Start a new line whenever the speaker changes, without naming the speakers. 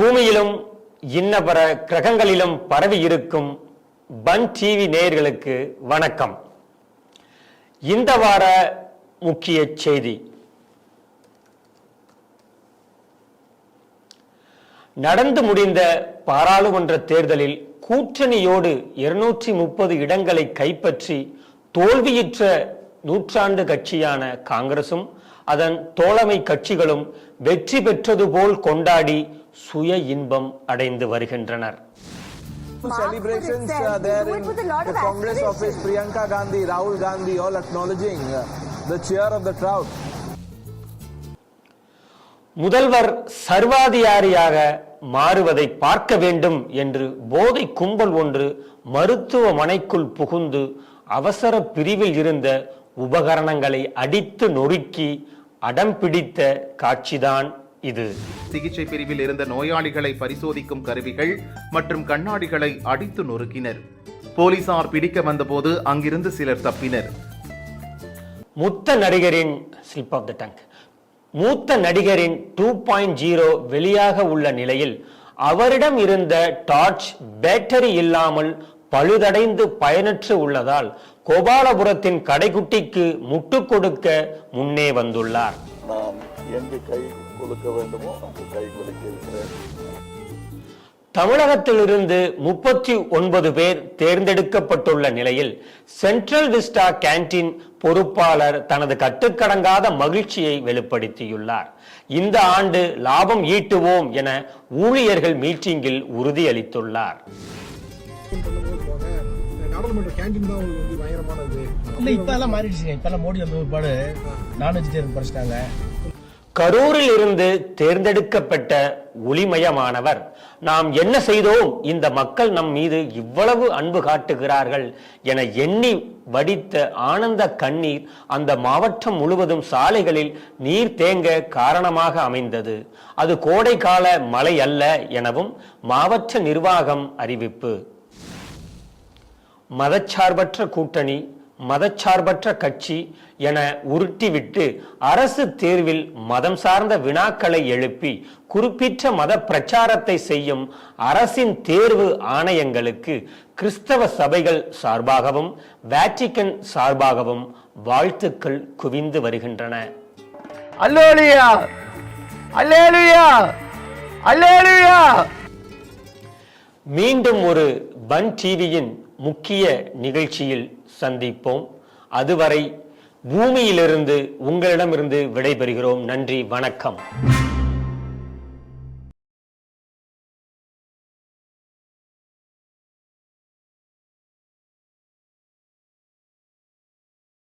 பூமியிலும் இன்னபர கிரகங்களிலும் பரவி இருக்கும் பன் டிவி நேயர்களுக்கு வணக்கம். இந்த வார முக்கிய செய்தி. நடந்து முடிந்த பாராளுமன்ற தேர்தலில் கூட்டணியோடு இருநூற்றி முப்பது இடங்களை கைப்பற்றி தோல்வியுற்ற நூற்றாண்டு கட்சியான காங்கிரசும் அதன் தோழமை கட்சிகளும் வெற்றி பெற்றது போல் கொண்டாடி சுய இன்பம் அடைந்து வருகின்றனர்
celebrations uh, there in the Congress office. Priyanka Gandhi, Rahul Gandhi, all acknowledging uh, the cheer of the crowd.
முதல்வர் சர்வாதிகாரியாக மாறுவதை பார்க்க வேண்டும் என்று போதை கும்பல் ஒன்று மருத்துவமனைக்குள் புகுந்து அவசர பிரிவில் இருந்த உபகரணங்களை அடித்து நொறுக்கி அடம் பிடித்த காட்சிதான் இது.
சிகிச்சை பிரிவில் இருந்த நோயாளிகளை பரிசோதிக்கும் கருவிகள் மற்றும் கண்ணாடிகளை அடித்து நொறுக்கினர். போலீசார் பிடிக்க வந்தபோது அங்கிருந்து சிலர் தப்பினர்.
மூத்த நடிகரின் ஸ்லிப் ஆஃப் த டங்க் மூத்த நடிகரின் டூ பாயிண்ட் ஜீரோ வெளியாக உள்ள நிலையில் அவரிடம் இருந்த டார்ச் பேட்டரி இல்லாமல் பழுதடைந்து பயனற்று உள்ளதால் கோபாலபுரத்தின் கடைக்குட்டிக்கு முட்டு கொடுக்க முன்னே வந்துள்ளார்.
நான் எங்கு கை கொடுக்க வேண்டுமோ அங்கு கை கொடுக்க இருக்கிறேன்.
தமிழகத்திலிருந்து முப்பத்தி ஒன்பது பேர் தேர்ந்தெடுக்கப்பட்டுள்ள நிலையில் சென்ட்ரல் விஸ்டா கேண்டீன் பொறுப்பாளர் தனது கட்டுக்கடங்காத மகிழ்ச்சியை வெளிப்படுத்தியுள்ளார். இந்த ஆண்டு லாபம் ஈட்டுவோம் என ஊழியர்கள் மீட்டிங்கில் உறுதியளித்துள்ளார்.
பண்ணும்போது போங்க நாடாளுமன்ற கேண்டீன் தான் உங்களுக்கு வந்து பயங்கரமானது.
இல்ல இப்ப எல்லாம் மாறிடுச்சுங்க. இப்ப எல்லாம் மோடி வந்த ஒருபாடு நான் வெஜிடேரியன் படிச்சிட்டாங்க
கரூரில் இருந்து தேர்ந்தெடுக்கப்பட்ட ஒளிமயமானவர். நாம் என்ன செய்தோம்? இந்த மக்கள் நம் மீது இவ்வளவு அன்பு காட்டுகிறார்கள் என எண்ணி வடித்த ஆனந்த கண்ணீர் அந்த மாவட்டம் முழுவதும் சாலைகளில் நீர் தேங்க காரணமாக அமைந்தது. அது கோடைக்கால மழை அல்ல எனவும் மாவட்ட நிர்வாகம் அறிவிப்பு. மதச்சார்பற்ற கூட்டணி மதச்சார்பற்ற கட்சி என உருட்டிவிட்டு அரசு தேர்வில் மதம் சார்ந்த வினாக்களை எழுப்பி குறிப்பிட்ட மத பிரச்சாரத்தை செய்யும் அரசின் தேர்வு ஆணையங்களுக்கு கிறிஸ்தவ சபைகள் சார்பாகவும் வேட்டிக்கன் சார்பாகவும் வாழ்த்துக்கள் குவிந்து வருகின்றன.
அல்லேலுயா! அல்லேலுயா! அல்லேலுயா!
மீண்டும் ஒரு பன் டிவியின் முக்கிய நிகழ்ச்சியில் சந்திப்போம். அதுவரை பூமியிலிருந்து உங்களிடமிருந்து விடைபெறுகிறோம். நன்றி வணக்கம்.